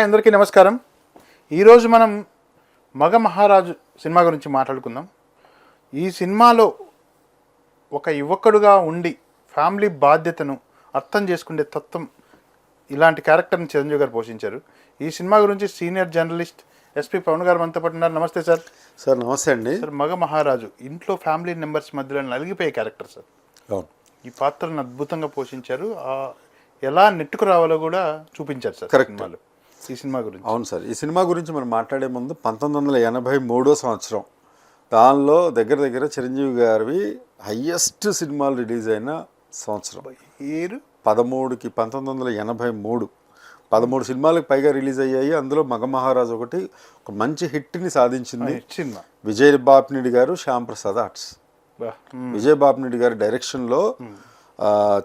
Hi అందరికీ నమస్కారం. ఈరోజు మనం మగ మహారాజు సినిమా గురించి మాట్లాడుకుందాం. ఈ సినిమాలో ఒక యువకుడుగా ఉండి ఫ్యామిలీ బాధ్యతను అర్థం చేసుకునే తత్వం ఇలాంటి క్యారెక్టర్ని చిరంజీవి గారు పోషించారు. ఈ సినిమా గురించి సీనియర్ జర్నలిస్ట్ ఎస్పి పవన్ గారు మనతో పాటు ఉన్నారు. నమస్తే సార్. సార్ నమస్తే అండి. సార్ మగ మహారాజు ఇంట్లో ఫ్యామిలీ మెంబర్స్ మధ్యలో నలిగిపోయే క్యారెక్టర్ సార్. అవును. ఈ పాత్రను అద్భుతంగా పోషించారు. ఎలా నెట్టుకు రావాలో కూడా చూపించారు సార్ Correct. సినిమాలో. ఈ సినిమా గురించి? అవును సార్. ఈ సినిమా గురించి మనం మాట్లాడే ముందు పంతొమ్మిది వందల ఎనభై మూడో సంవత్సరం దానిలో దగ్గర దగ్గర చిరంజీవి గారివి హయ్యెస్ట్ సినిమాలు రిలీజ్ అయిన సంవత్సరం. ఏరు? పదమూడుకి పంతొమ్మిది వందల ఎనభై మూడు. పదమూడు సినిమాలకు పైగా రిలీజ్ అయ్యాయి. అందులో మగ మహారాజు ఒకటి ఒక మంచి హిట్ని సాధించింది. సినిమా. విజయ్ బాపినీడి గారు శ్యామ్ ప్రసాద్ ఆర్ట్స్. విజయ్ బాపినీడి గారి డైరెక్షన్లో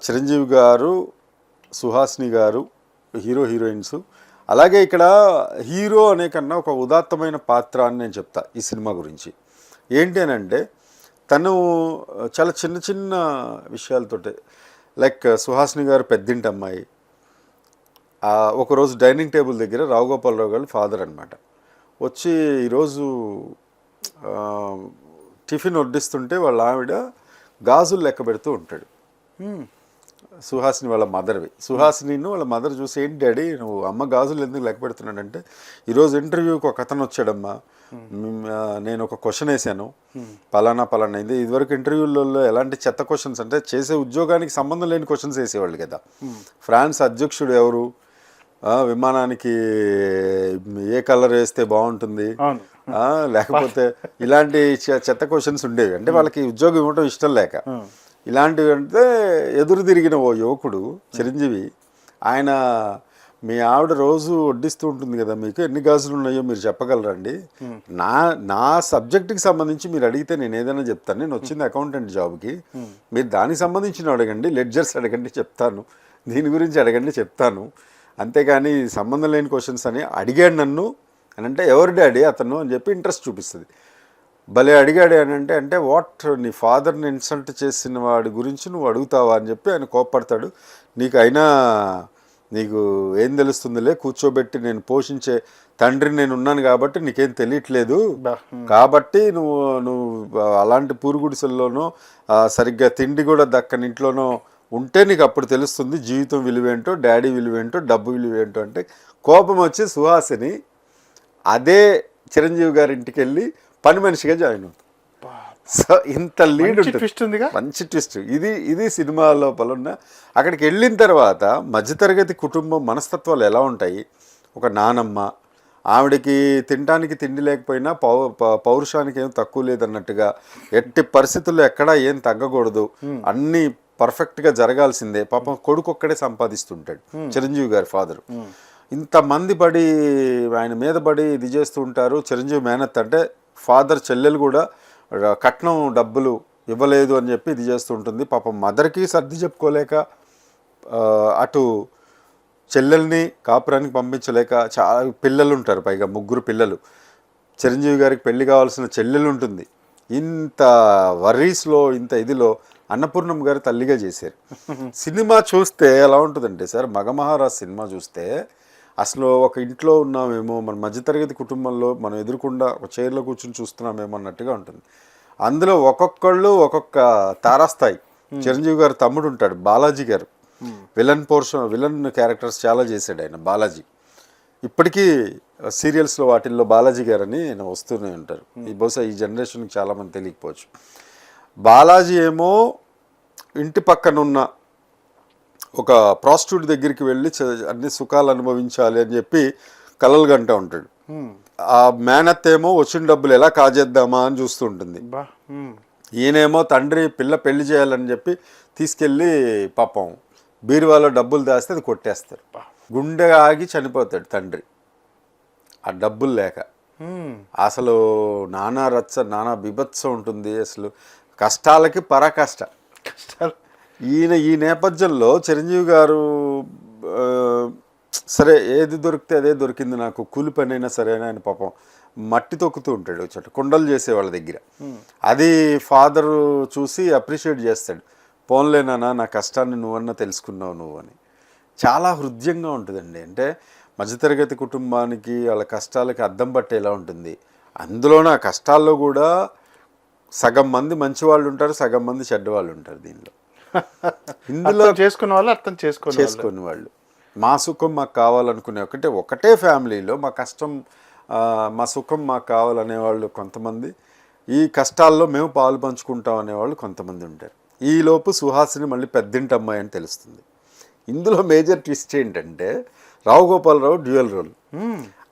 చిరంజీవి గారు సుహాసిని గారు హీరో హీరోయిన్స్ అలాగే ఇక్కడ హీరో అనే కన్నా ఒక ఉదాత్తమైన పాత్ర అని నేను చెప్తా ఈ సినిమా గురించి. ఏంటి అని అంటే తను చాలా చిన్న చిన్న విషయాలతోటే లైక్ సుహాసిని గారు పెద్దింటి అమ్మాయి ఒకరోజు డైనింగ్ టేబుల్ దగ్గర రావుగోపాలరావు గారు ఫాదర్ అనమాట వచ్చి ఈరోజు టిఫిన్ వడ్డిస్తుంటే వాళ్ళ ఆవిడ గాజులు లెక్క పెడుతూ ఉంటాడు. సుహాసిని వాళ్ళ మదర్వి సుహాసినిను వాళ్ళ మదర్ చూసి ఏంటి డాడీ నువ్వు అమ్మ గాజులు ఎందుకు లెక్క పెడుతున్నాడంటే ఈరోజు ఇంటర్వ్యూకి ఒక అతను వచ్చాడమ్మా. నేను ఒక క్వశ్చన్ వేసాను. పలానా పలానా ఇది ఇదివరకు ఇంటర్వ్యూలలో ఎలాంటి చెత్త క్వశ్చన్స్ అంటే చేసే ఉద్యోగానికి సంబంధం లేని క్వశ్చన్స్ వేసేవాళ్ళు కదా. ఫ్రాన్స్ అధ్యక్షుడు ఎవరు? విమానానికి ఏ కలర్ వేస్తే బాగుంటుంది? లేకపోతే ఇలాంటి చెత్త క్వశ్చన్స్ ఉండేవి. అంటే వాళ్ళకి ఉద్యోగం ఇవ్వడం ఇష్టం లేక. ఇలాంటివి అంటే ఎదురు తిరిగిన ఓ యువకుడు చిరంజీవి ఆయన మీ ఆవిడ రోజు వడ్డిస్తూ ఉంటుంది కదా మీకు ఎన్ని గాజులు ఉన్నాయో మీరు చెప్పగలరండి. నా నా సబ్జెక్ట్కి సంబంధించి మీరు అడిగితే నేను ఏదైనా చెప్తాను. నేను వచ్చింది అకౌంటెంట్ జాబ్కి. మీరు దానికి సంబంధించిన అడగండి లెడ్జర్స్ అడగండి చెప్తాను. దీని గురించి అడగండి చెప్తాను. అంతేగాని సంబంధం లేని క్వశ్చన్స్ అని అడిగాడు నన్ను. అని అంటే ఎవరి డాడీ? అతను? అని చెప్పి ఇంట్రెస్ట్ చూపిస్తుంది. భలే అడిగాడు అని అంటే అంటే వాట్ నీ ఫాదర్ని ఇన్సల్ట్ చేసిన వాడి గురించి నువ్వు అడుగుతావా అని చెప్పి ఆయన కోప్పడతాడు నీకు అయినా నీకు ఏం తెలుస్తుందిలే కూర్చోబెట్టి నేను పోషించే తండ్రి నేను ఉన్నాను కాబట్టి నీకేం తెలియట్లేదు. కాబట్టి నువ్వు నువ్వు అలాంటి పూరుగుడిసెల్లోనో సరిగ్గా తిండి కూడా దక్కని ఇంట్లోనో ఉంటే నీకు అప్పుడు తెలుస్తుంది జీవితం విలువేంటో డాడీ విలువేంటో డబ్బు విలువేంటో అంటే కోపం వచ్చి సుహాసిని అదే చిరంజీవి గారి ఇంటికి వెళ్ళి పని మనిషిగా జాయిన్ అవుతుంది బా. సో ఇంత లీడ్ ట్విస్ట్ ఉందిగా? మంచి ట్విస్ట్ ఇది ఇది సినిమా లోపల ఉన్న అక్కడికి వెళ్ళిన తర్వాత మధ్యతరగతి కుటుంబం మనస్తత్వాలు ఎలా ఉంటాయి? ఒక నానమ్మ ఆవిడకి తినడానికి తిండి లేకపోయినా పౌ ప- పౌరుషానికి ఏం తక్కువ లేదన్నట్టుగా ఎట్టి పరిస్థితుల్లో ఎక్కడా ఏం తగ్గకూడదు. అన్నీ పర్ఫెక్ట్గా జరగాల్సిందే. పాపం కొడుకు ఒక్కడే సంపాదిస్తుంటాడు చిరంజీవి గారి ఫాదర్. ఇంతమంది పడి ఆయన మీద పడి ఇది చేస్తూ ఉంటారు. చిరంజీవి మేనత్ అంటే ఫాదర్ చెల్లెలు కూడా కట్నం డబ్బులు ఇవ్వలేదు అని చెప్పి ఇది చేస్తూ ఉంటుంది. పాపం మదర్కి సర్ది చెప్పుకోలేక అటు చెల్లెల్ని కాపురానికి పంపించలేక చాలా పిల్లలు ఉంటారు పైగా ముగ్గురు పిల్లలు. చిరంజీవి గారికి పెళ్ళి కావాల్సిన చెల్లెలు ఉంటుంది. ఇంత వర్రీస్లో ఇంత ఇదిలో అన్నపూర్ణం గారు తల్లిగా చేశారు. సినిమా చూస్తే ఎలా ఉంటుందంటే సార్ మగమహారాజ్ సినిమా చూస్తే అసలు ఒక ఇంట్లో ఉన్నామేమో మన మధ్యతరగతి కుటుంబంలో మనం ఎదురుకుండా ఒక చైర్లో కూర్చుని చూస్తున్నామేమో అన్నట్టుగా ఉంటుంది. అందులో ఒక్కొక్కళ్ళు ఒక్కొక్క తారాస్థాయి. చిరంజీవి గారు తమ్ముడు ఉంటాడు బాలాజీ గారు. విలన్ పోర్షన్ విలన్ క్యారెక్టర్స్ చాలా చేశాడు ఆయన బాలాజీ. ఇప్పటికీ సీరియల్స్లో వాటిల్లో బాలాజీ గారని ఆయన వస్తూనే ఉంటారు. ఈ బహుశా ఈ జనరేషన్కి చాలామంది తెలియకపోవచ్చు. బాలాజీ ఏమో ఇంటి పక్కన ఉన్న ఒక ప్రాస్టిట్యూట్ దగ్గరికి వెళ్ళి అన్ని సుఖాలు అనుభవించాలి అని చెప్పి కలలు గంట ఉంటాడు. ఆ మేనత్ ఏమో వచ్చిన డబ్బులు ఎలా కాజేద్దామా అని చూస్తూ ఉంటుంది బా మ్మ్. ఈయనేమో తండ్రి పిల్ల పెళ్ళి చేయాలని చెప్పి తీసుకెళ్ళి పాపం బీరువాలో డబ్బులు దాస్తే అది కొట్టేస్తారు. గుండె ఆగి చనిపోతాడు తండ్రి. ఆ డబ్బులు లేక. అసలు నానా రచ్చ నానా బిభత్సం ఉంటుంది అసలు. కష్టాలకి పరాకష్ట. కష్టాలు. ఈయన ఈ నేపథ్యంలో చిరంజీవి గారు సరే ఏది దొరికితే అదే దొరికింది నాకు. కూలి పని అయినా సరే ఆయన పాపం మట్టి తొక్కుతూ ఉంటాడు చోట. కుండలు చేసే వాళ్ళ దగ్గర. అది ఫాదర్ చూసి అప్రిషియేట్ చేస్తాడు. పోన్లేనా నా కష్టాన్ని నువ్వన్నా తెలుసుకున్నావు నువ్వు అని. చాలా హృదయంగా ఉంటుందండి. అంటే మధ్యతరగతి కుటుంబానికి వాళ్ళ కష్టాలకి అద్దం పట్టేలా ఉంటుంది. అందులోన ఆ కష్టాల్లో కూడా సగం మంది మంచి వాళ్ళు ఉంటారు సగం మంది చెడ్డ వాళ్ళు ఉంటారు దీనిలో. ఇందులో చేసుకున్న వాళ్ళు అర్థం చేసుకున్న వాళ్ళు చేసుకునే వాళ్ళు మా సుఖం మాకు కావాలనుకునే ఒకటే ఒకటే ఫ్యామిలీలో మా కష్టం మా సుఖం మాకు కావాలనే వాళ్ళు కొంతమంది. ఈ కష్టాల్లో మేము పాలు పంచుకుంటాం అనేవాళ్ళు కొంతమంది ఉంటారు. ఈ లోపు సుహాసిని మళ్ళీ పెద్దింటి అమ్మాయి అని తెలుస్తుంది. ఇందులో మేజర్ ట్విస్ట్ ఏంటంటే రావు గోపాలరావు డ్యూయల్ రోల్.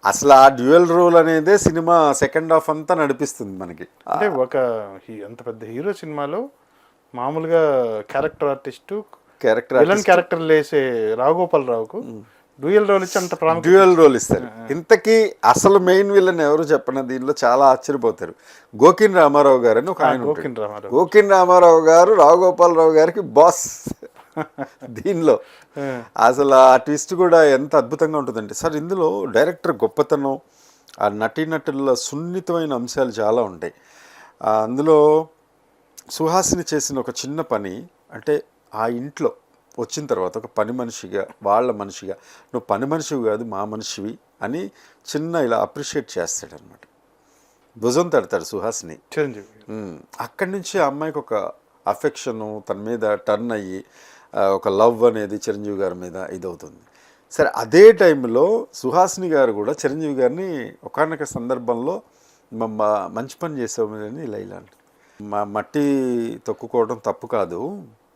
అసలు ఆ డ్యూయల్ రోల్ అనేదే సినిమా సెకండ్ హాఫ్ అంతా నడిపిస్తుంది మనకి. అంటే ఒక అంత పెద్ద హీరో సినిమాలో మామూలుగా character artist character villain character వేసే రావుగోపాల్ రావుకు డ్యూయల్ రోల్ ఇచ్చి అంత ప్రాముఖ్యత డ్యూయల్ రోల్ ఇస్తారు. ఇంతకీ అసలు మెయిన్ విలన్ ఎవరు చెప్పిన? దీనిలో చాలా ఆశ్చర్యపోతారు. గోకిన్ రామారావు గారు అని ఒక ఆయన. గోకిన్ రామారావు. గోకిన్ రామారావు గారు రావుగోపాలరావు గారికి బాస్ దీనిలో. అసలు ఆ ట్విస్ట్ కూడా ఎంత అద్భుతంగా ఉంటుందంటే సార్ ఇందులో డైరెక్టర్ గొప్పతనం ఆ నటీనటుల సున్నితమైన అంశాలు చాలా ఉంటాయి. అందులో సుహాసిని చేసిన ఒక చిన్న పని అంటే ఆ ఇంట్లో వచ్చిన తర్వాత ఒక పని మనిషిగా వాళ్ళ మనిషిగా నువ్వు పని మనిషివి కాదు మా మనిషివి అని చిన్న ఇలా అప్రిషియేట్ చేస్తాడనమాట భుజం తడతాడు సుహాసిని చిరంజీవి. అక్కడి నుంచి ఆ అమ్మాయికి ఒక అఫెక్షను తన మీద టర్న్ అయ్యి ఒక లవ్ అనేది చిరంజీవి గారి మీద ఇదవుతుంది సరే అదే టైంలో సుహాసిని గారు కూడా చిరంజీవి గారిని ఒకనొక సందర్భంలో మంచి పని చేసామని ఇలా ఇలా అంటుంది. మా మట్టి తొక్కుకోవడం తప్పు కాదు.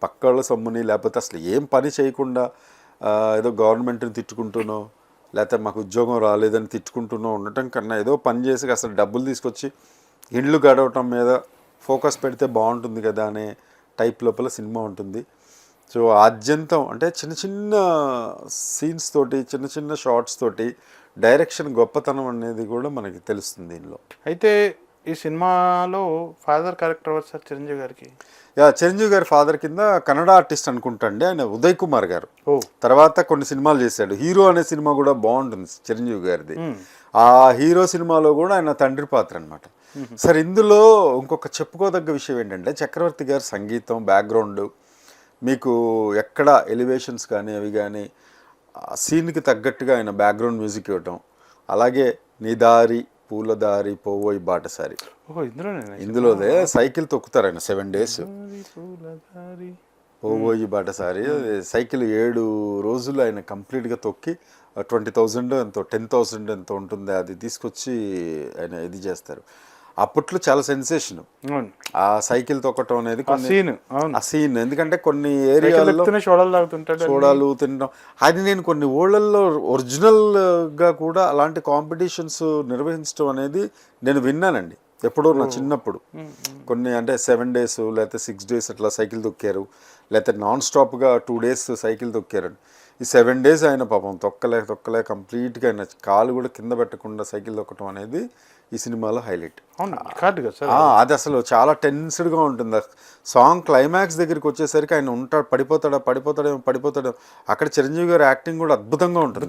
పక్కళ్ళ సొమ్ముని లేకపోతే అసలు ఏం పని చేయకుండా ఏదో గవర్నమెంట్ని తిట్టుకుంటూనో లేకపోతే మాకు ఉద్యోగం రాలేదని తిట్టుకుంటూనో ఉండటం కన్నా ఏదో పని చేసి అసలు డబ్బులు తీసుకొచ్చి ఇండ్లు గడవటం మీద ఫోకస్ పెడితే బాగుంటుంది కదా అనే టైప్ లోపల సినిమా ఉంటుంది. సో ఆద్యంతం అంటే చిన్న చిన్న సీన్స్ తోటి చిన్న చిన్న షార్ట్స్ తోటి డైరెక్షన్ గొప్పతనం అనేది కూడా మనకి తెలుస్తుంది దీనిలో అయితే ఈ సినిమాలో ఫాదర్ క్యారెక్టర్ ఎవరు సార్? చిరంజీవి గారికి? యా చిరంజీవి గారి ఫాదర్ కింద కన్నడ ఆర్టిస్ట్ అనుకుంటండి. ఆయన ఉదయ్ కుమార్ గారు. తర్వాత కొన్ని సినిమాలు చేశాడు. హీరో అనే సినిమా కూడా బాగుంటుంది చిరంజీవి గారిది. ఆ హీరో సినిమాలో కూడా ఆయన తండ్రి పాత్ర అనమాట సరే ఇందులో ఇంకొక చెప్పుకోదగ్గ విషయం ఏంటంటే చక్రవర్తి గారి సంగీతం బ్యాక్గ్రౌండ్ మీకు ఎక్కడ ఎలివేషన్స్ కానీ అవి కానీ సీన్కి తగ్గట్టుగా ఆయన బ్యాక్గ్రౌండ్ మ్యూజిక్ ఇవ్వటం అలాగే నిదారి పూలదారి పోవోయి బాటసారి. ఇందులోదే సైకిల్ తొక్కుతారు ఆయన సెవెన్ డేస్. పోబోయి బాటసారి. సైకిల్ ఏడు రోజులు ఆయన కంప్లీట్గా తొక్కి ట్వంటీ థౌజండ్ ఎంతో టెన్ థౌజండ్ ఎంతో ఉంటుంది. అది తీసుకొచ్చి ఆయన ఇది చేస్తారు. అప్పట్లో చాలా సెన్సేషన్. ఆ సైకిల్ తొక్కటం అనేది సీన్ ఆ సీన్. ఎందుకంటే కొన్ని ఎక్కుతూనే చూడాలి తినడం. అది నేను కొన్ని ఊళ్ళల్లో ఒరిజినల్గా కూడా అలాంటి కాంపిటీషన్స్ నిర్వహించడం అనేది నేను విన్నానండి. ఎప్పుడో నా చిన్నప్పుడు. కొన్ని అంటే సెవెన్ డేస్ లేకపోతే సిక్స్ డేస్ అట్లా సైకిల్ తొక్కారు. లేకపోతే నాన్ స్టాప్గా టూ డేస్ సైకిల్ తొక్కారు ఈ సెవెన్ డేస్ ఆయన పాపం తొక్కలే తొక్కలే కంప్లీట్గా ఆయన కాలు కూడా కింద పెట్టకుండా సైకిల్ తొక్కడం అనేది ఈ సినిమాలో హైలైట్. కాదు అది అసలు చాలా టెన్స్డ్గా ఉంటుంది. సాంగ్ క్లైమాక్స్ దగ్గరికి వచ్చేసరికి ఆయన ఉంటాడు పడిపోతాడా పడిపోతాడేమో పడిపోతాడేమో అక్కడ చిరంజీవి గారి యాక్టింగ్ కూడా అద్భుతంగా ఉంటుంది.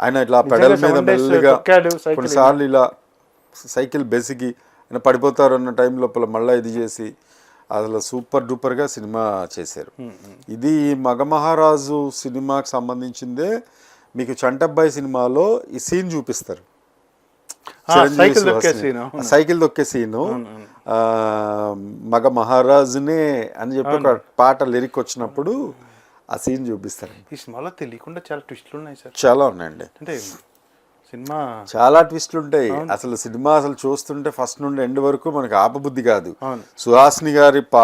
ఆయన ఇట్లా పెడల్ మీద మెల్లిగా. కొన్నిసార్లు ఇలా సైకిల్ బెసికి ఆయన పడిపోతారు అన్న టైం లోపల మళ్ళీ ఇది చేసి అసలు సూపర్ డూపర్గా సినిమా చేశారు. ఇది మగమహారాజు సినిమాకి సంబంధించిందే మీకు చంటబ్బాయి సినిమాలో ఈ సీన్ చూపిస్తారు. సైకిల్ తొక్కే సీను ఆ, మగ మహారాజునే అని చెప్పి ఒక పాట లిరిక్ వచ్చినప్పుడు ఆ సీన్ చూపిస్తారు ఈ సినిమాలో తెలియకుండా చాలా ట్విస్టులు ఉన్నాయి సార్. చాలా ఉన్నాయండి. అంటే సినిమా. చాలా ట్విస్ట్లు ఉంటాయి. అసలు సినిమా అసలు చూస్తుంటే ఫస్ట్ నుండి ఎండ్ వరకు మనకి ఆపబుద్ధి కాదు. సుహాసిని గారి పా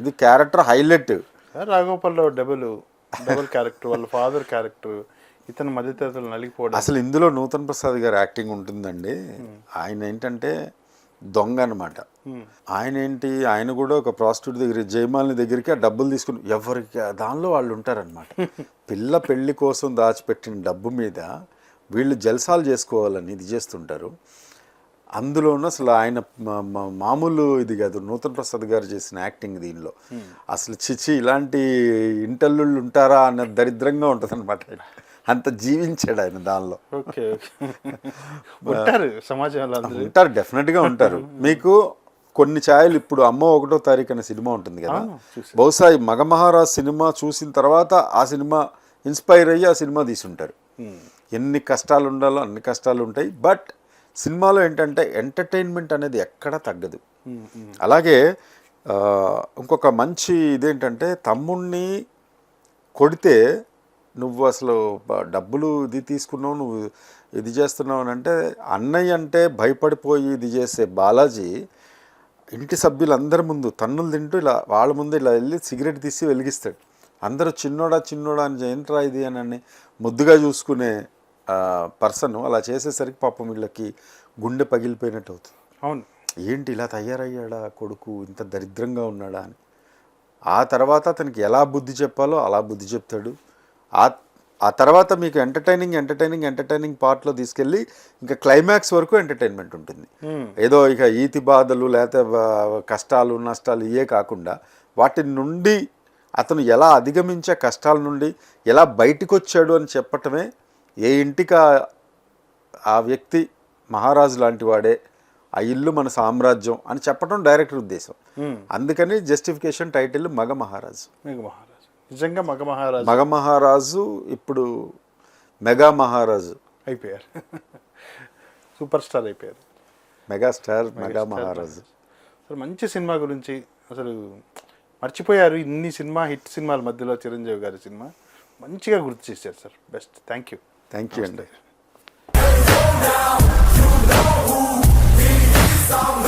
ఇది క్యారెక్టర్ హైలైట్ రాఘోపాల్లో డబుల్ డబుల్ క్యారెక్టర్ వాళ్ళ ఫాదర్ క్యారెక్టర్ ఇతను మధ్యతరగతులు నలిగిపోవడం. అసలు ఇందులో నూతన్ ప్రసాద్ గారి యాక్టింగ్ ఉంటుందండి. ఆయన ఏంటంటే దొంగ అనమాట ఆయన ఏంటి ఆయన కూడా ఒక ప్రాస్టిట్యూట్ దగ్గర జయమాలిని దగ్గరికి ఆ డబ్బులు తీసుకుని ఎవరికి దానిలో వాళ్ళు ఉంటారనమాట పిల్ల పెళ్ళి కోసం దాచిపెట్టిన డబ్బు మీద వీళ్ళు జల్సాలు చేసుకోవాలని ఇది చేస్తుంటారు. అందులోనూ అసలు ఆయన మామూలు ఇది కాదు నూతన్ ప్రసాద్ గారు చేసిన యాక్టింగ్ దీనిలో. అసలు చిచి ఇలాంటి ఇంటల్లుళ్ళు ఉంటారా అన్న దరిద్రంగా ఉంటుంది అనమాట అంత జీవించాడు ఆయన దానిలో. ఉంటారు సమాజంలో అందరూ. ఉంటారు డెఫినెట్గా ఉంటారు. మీకు కొన్ని ఛాయలు ఇప్పుడు అమ్మ ఒకటో తారీఖు అనే సినిమా ఉంటుంది కదా. బహుశా ఈ మగ మహారాజ్ సినిమా చూసిన తర్వాత ఆ సినిమా ఇన్స్పైర్ అయ్యి ఆ సినిమా తీసుంటారు ఎన్ని కష్టాలు ఉండాలో అన్ని కష్టాలు ఉంటాయి. బట్ సినిమాలో ఏంటంటే ఎంటర్టైన్మెంట్ అనేది ఎక్కడా తగ్గదు. అలాగే ఇంకొక మంచి ఇదేంటంటే తమ్ముణ్ణి కొడితే నువ్వు అసలు డబ్బులు ఇది తీసుకున్నావు నువ్వు ఇది చేస్తున్నావు అని అంటే అన్నయ్య అంటే భయపడిపోయి ఇది చేసే బాలాజీ ఇంటి సభ్యులందరి ముందు తన్నులు తింటూ ఇలా వాళ్ళ ముందు ఇలా వెళ్ళి సిగరెట్ తీసి వెలిగిస్తాడు. అందరూ చిన్నోడా చిన్నోడా అని ఏంట్రా ఇది? అని ముద్దుగా చూసుకునే పర్సన్ అలా చేసేసరికి పాపం వీళ్ళకి గుండె పగిలిపోయినట్టు అవుతుంది. అవును. ఏంటి ఇలా తయారయ్యాడా కొడుకు? ఇంత దరిద్రంగా ఉన్నాడా అని. ఆ తర్వాత అతనికి ఎలా బుద్ధి చెప్పాలో అలా బుద్ధి చెప్తాడు. ఆ ఆ తర్వాత మీకు ఎంటర్టైనింగ్ ఎంటర్టైనింగ్ ఎంటర్టైనింగ్ పార్ట్లో తీసుకెళ్ళి ఇంకా క్లైమాక్స్ వరకు ఎంటర్టైన్మెంట్ ఉంటుంది. ఏదో ఇక ఈతి బాధలు లేకపోతే కష్టాలు నష్టాలు ఇవే కాకుండా వాటి నుండి అతను ఎలా అధిగమించే కష్టాల నుండి ఎలా బయటికి వచ్చాడు అని చెప్పటమే ఏ ఇంటికి ఆ- వ్యక్తి మహారాజు లాంటి వాడే ఆ ఇల్లు మన సామ్రాజ్యం అని చెప్పడం డైరెక్టర్ ఉద్దేశం. అందుకని జస్టిఫికేషన్ టైటిల్ మగ మహారాజు. మగ మహారాజు. నిజంగా మగ మహారాజు. మగ మహారాజు ఇప్పుడు మెగా మహారాజు. అయిపోయారు. సూపర్ స్టార్ అయిపోయారు. మెగాస్టార్ మెగా మహారాజు. అసలు మంచి సినిమా గురించి అసలు మర్చిపోయారు. ఇన్ని సినిమా హిట్ సినిమాల మధ్యలో చిరంజీవి గారి సినిమా మంచిగా గుర్తు చేశారు sir. Best. Thank you. Thank you అండి Sound